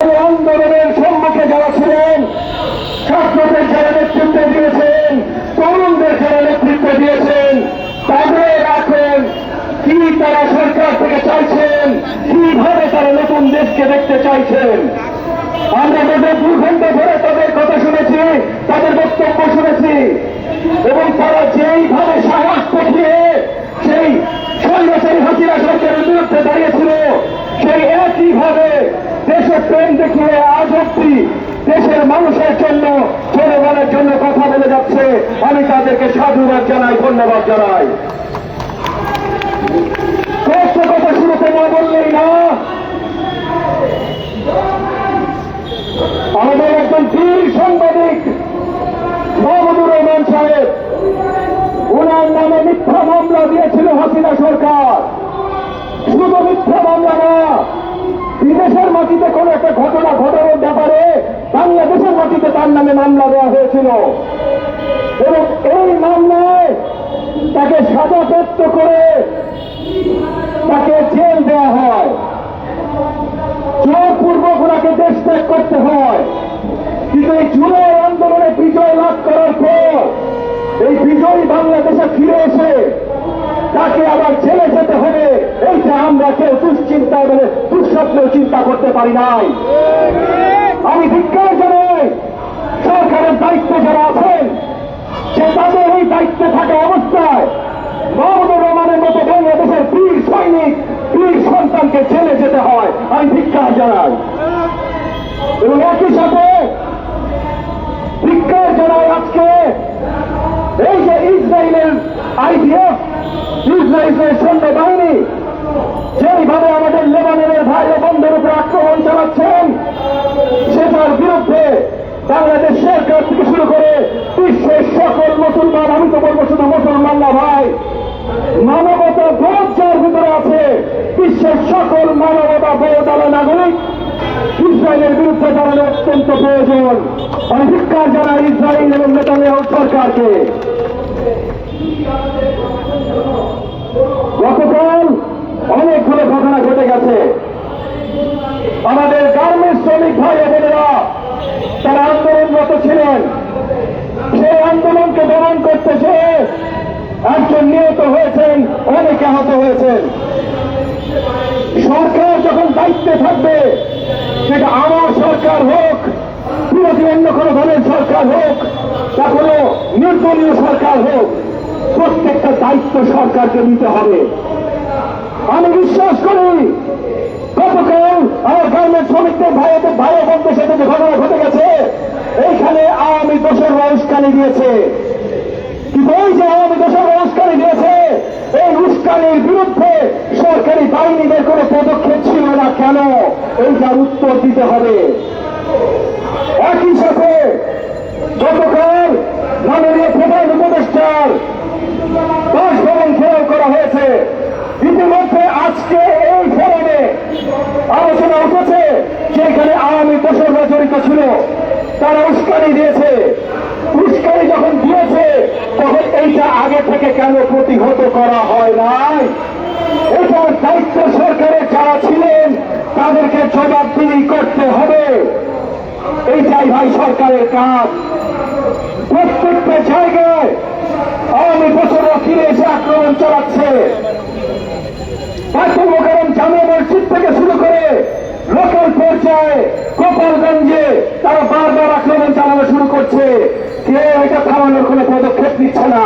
আন্দোলনের সম্মুখে যারা ছিলেন ছাত্রদের যারা নেতৃত্ব দিয়েছেন, তরুণদের যারা নেতৃত্ব দিয়েছেন, তাদের এখন কি তারা সরকার থেকে চাইছেন, কীভাবে তারা নতুন দেশকে দেখতে চাইছেন? আমরা তাদের দু ধরে তাদের কথা শুনেছি, তাদের বক্তব্য শুনেছি, এবং তারা যেইভাবে সাহস দেখিয়ে সেই সৈন্যচারী হাসিনা সরকারের বিরুদ্ধে দাঁড়িয়েছিল, সেই একইভাবে দেশের প্রেম দেখিয়ে আজ অব্দি দেশের মানুষের জন্য জনগণের জন্য কথা বলে যাচ্ছে। আমি তাদেরকে সাধুবাদ জানাই, ধন্যবাদ জানাই। কষ্ট কথা শুরুতে না বললেই না। আমাদের একজন বীর সাংবাদিক, মাহমুদুর রহমান সাহেব ওনার নামে মিথ্যা মামলা দিয়েছিল হাসিনা সরকার। শুধু মিথ্যা মামলা না বিদেশের মাটিতে কোন একটা ঘটনা ঘটানোর ব্যাপারে বাংলাদেশের মাটিতে তার নামে মামলা দেওয়া হয়েছিল। এবং এই মামলায় তাকে সাজাপ্রাপ্ত করে তাকে জেল দেওয়া হয়। জোরপূর্বক ওনাকে দেশ ত্যাগ করতে হয়। কিন্তু এই জুলাই আন্দোলনে বিজয় লাভ করার পর এই বিজয়ী বাংলাদেশে ফিরে এসে তাকে আবার এইটা আমরা কেউ দুশ্চিন্তা মানে দুঃস্বপ্নেও চিন্তা করতে পারি নাই। আমি ধিক্কার জানাই সরকারের দায়িত্বে যারা আছেন, সে তাদের এই দায়িত্বে থাকা অবস্থায় মোহাম্মদুর রহমানের মতো বাংলাদেশের বীর সৈনিক, বীর সন্তানকে জেলে যেতে হয়। আমি ধিক্কার জানাই। এবং একই সাথে ধিক্কার জানাই আজকে এই যে ইসরায়েলের আইডিএফ, ইসরায়েলের সৈন্য বাহিনী যেইভাবে আমাদের লেবাননের ভাই ও বন্ধের উপর আক্রমণ চালাচ্ছেন সেটার বিরুদ্ধে বাংলাদেশ সরকার থেকে শুরু করে বিশ্বের সকল মুসলমান আমি তো বলব শুধু মুসলমান না ভাই মানবতা বোধ যার ভিতরে আছে বিশ্বের সকল মানবতা বড় দলের নাগরিক ইসরায়েলের বিরুদ্ধে দাঁড়ানো অত্যন্ত প্রয়োজন। অধিকার জানায় ইসরায়েল এবং নেতানিয়াহু সরকারকে গতকাল অনেকগুলো ঘটনা ঘটে গেছে আমাদের গার্মেন্টস শ্রমিক ভাই ও বোনেরা তারা আন্দোলনরত ছিলেন সেই আন্দোলনকে দমন করতে যে একজন নিহত হয়েছেন অনেকে আহত হয়েছেন সরকার যখন দায়িত্বে থাকবে সেটা আমার সরকার হোক বিরোধী অন্য কোনো দলের সরকার হোক তা কোনো নির্দলীয় সরকার হোক, প্রত্যেকটা দায়িত্ব সরকারকে নিতে হবে। আমি বিশ্বাস করি, গতকাল আমার গার্মেন্ট শ্রমিকদের ভাইদের ভাই ও বোনদের সাথে যে ঘটনা ঘটে গেছে, এইখানে আওয়ামী দোষের উস্কানি দিয়েছে এই যে আওয়ামী দোষের উস্কানি দিয়েছে এই উস্কানির বিরুদ্ধে সরকারি বাহিনীদের কোনো পদক্ষেপ ছিল না কেন? এইটার উত্তর দিতে হবে। একই সাথে গতকাল মাননীয় প্রধান উপদেষ্টার বাসভবন ঘেরাও করা হয়েছে। ইতিমধ্যে আজকে এই ফোরামে আলোচনা উঠেছে যে আওয়ামী দোষররা জড়িত ছিল। তারা উস্কানি দিয়েছে। উস্কানি যখন দিয়েছে, তখন এইটা আগে থেকে কেন প্রতিহত করা হয় নাই? এটার দায়িত্ব সরকারের যারা ছিলেন, তাদেরকে জবাবদিহি করতে হবে। এইটাই ভাই সরকারের কাজ। প্রত্যেকটা জায়গায় আওয়ামী বছররা ফিরে এসে আক্রমণ চালাচ্ছে। পার্থ মোকারম জামিয়া মসজিদ থেকে শুরু করে লোকাল পর্যায়ে গোপালগঞ্জে তারা বারবার আক্রমণ চালানো শুরু করছে। কেউ এটা থামানোর কোনো পদক্ষেপ নিচ্ছে না।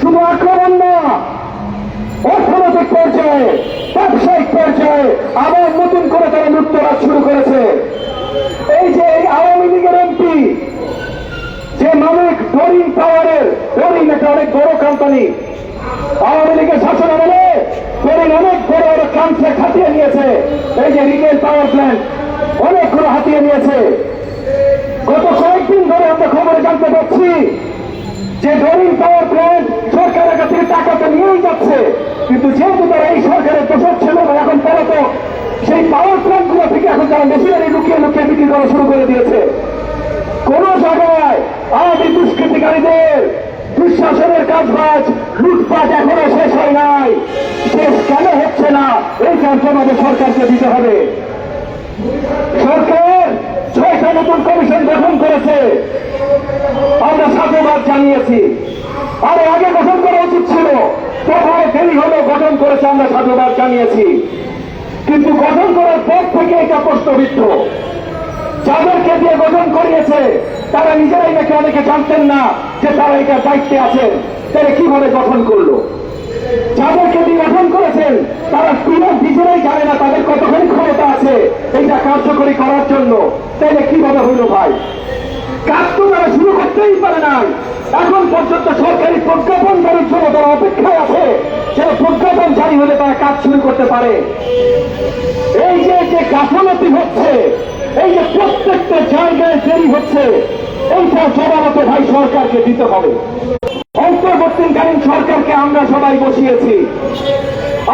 শুধু আক্রমণ না, অর্থনৈতিক পর্যায়ে ব্যবসায়িক পর্যায়ে আবার নতুন করে তারা লুটতরাজ শুরু করেছে এই যে এই আওয়ামী লীগের এমপি যে মালিক ডরিং পাওয়ারের ডরিং এটা অনেক বড় কোম্পানি আওয়ামী লীগের শাসন আমলে ডরিং অনেক বড় বড় কন্ট্রাক্ট হাতিয়ে নিয়েছে। এই যে রিটেল পাওয়ার প্ল্যান্ট অনেকগুলো হাতিয়ে নিয়েছে। গত কয়েকদিন ধরে আমরা খবরে জানতে পারছি যে ডরিং পাওয়ার প্ল্যান্ট সরকারের কাছ থেকে টাকা নিয়েই যাচ্ছে। কিন্তু যেহেতু তারা এই সরকারের দোষক ছিল না, এখন তারা সেই পাওয়ার প্ল্যান্টগুলো থেকে এখন তারা মেশিনারি লুকিয়ে লুকিয়ে বিক্রি করা শুরু করে দিয়েছে। কোন জায়গায় আওয়ামী দুষ্কৃতিকারীদের দুঃশাসনের লুটপাট এখনও শেষ হয় নাই। শেষ কেন হচ্ছে না? এই কার্য আমাদের সরকারকে দিতে হবে। সরকার ছয়টা নতুন কমিশন গঠন করেছে। আমরা সাধুবাদ জানিয়েছি। আরে আগে গঠন করা উচিত ছিল। তবুও দেরি হলো গঠন করেছে আমরা সাধুবাদ জানিয়েছি। কিন্তু গঠন করার পর থেকে এটা প্রশ্নবিদ্ধ। যাদেরকে দিয়ে গঠন করিয়েছে, তারা নিজেরাই নাকি অনেকে জানতেন না যে তারা এটা দায়িত্বে আছেন। তারা কীভাবে গঠন করল? যাদেরকে দিয়ে গঠন করেছেন, তারা কিনা নিজেরাই জানে না তাদের কতখানি ক্ষমতা আছে। এইটা কার্যকরী করার জন্য। তাইলে কীভাবে হইল ভাই? কাজ তো তারা শুরু করতেই পারে নাই। এখন পর্যন্ত সরকারি প্রজ্ঞাপন জারির জন্য তারা অপেক্ষায় আছে। সে প্রজ্ঞাপন জারি হলে তারা কাজ শুরু করতে পারে। এই যে যে গাফলতি হচ্ছে, এই যে প্রত্যেকটা জায়গায় দেরি হচ্ছে, এইটা জবাবত ভাই সরকারকে দিতে হবে। আমরা সবাই বসিয়েছি।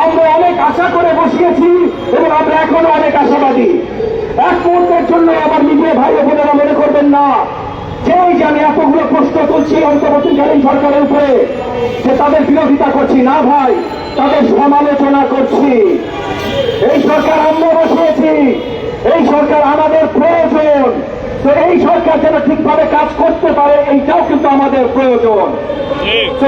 আমরা অনেক আশা করে বসিয়েছি এবং আমরা এখনও অনেক আশাবাদী। এক মুহূর্তের জন্য আবার মিডিয়া ভাই বোনেরা মনে করবেন না যেই জানি এতগুলো প্রশ্ন তুলছি অন্তর্বর্তীকালীন সরকারের উপরে, যে তাদের বিরোধিতা করছি। না ভাই, তাদের সমালোচনা করছি। এই সরকার আমরা বসিয়েছি, এই সরকার আমাদের প্রয়োজন। তো এই সরকার যেন ঠিকভাবে কাজ করতে পারে, এইটাও কিন্তু আমাদের প্রয়োজন। তো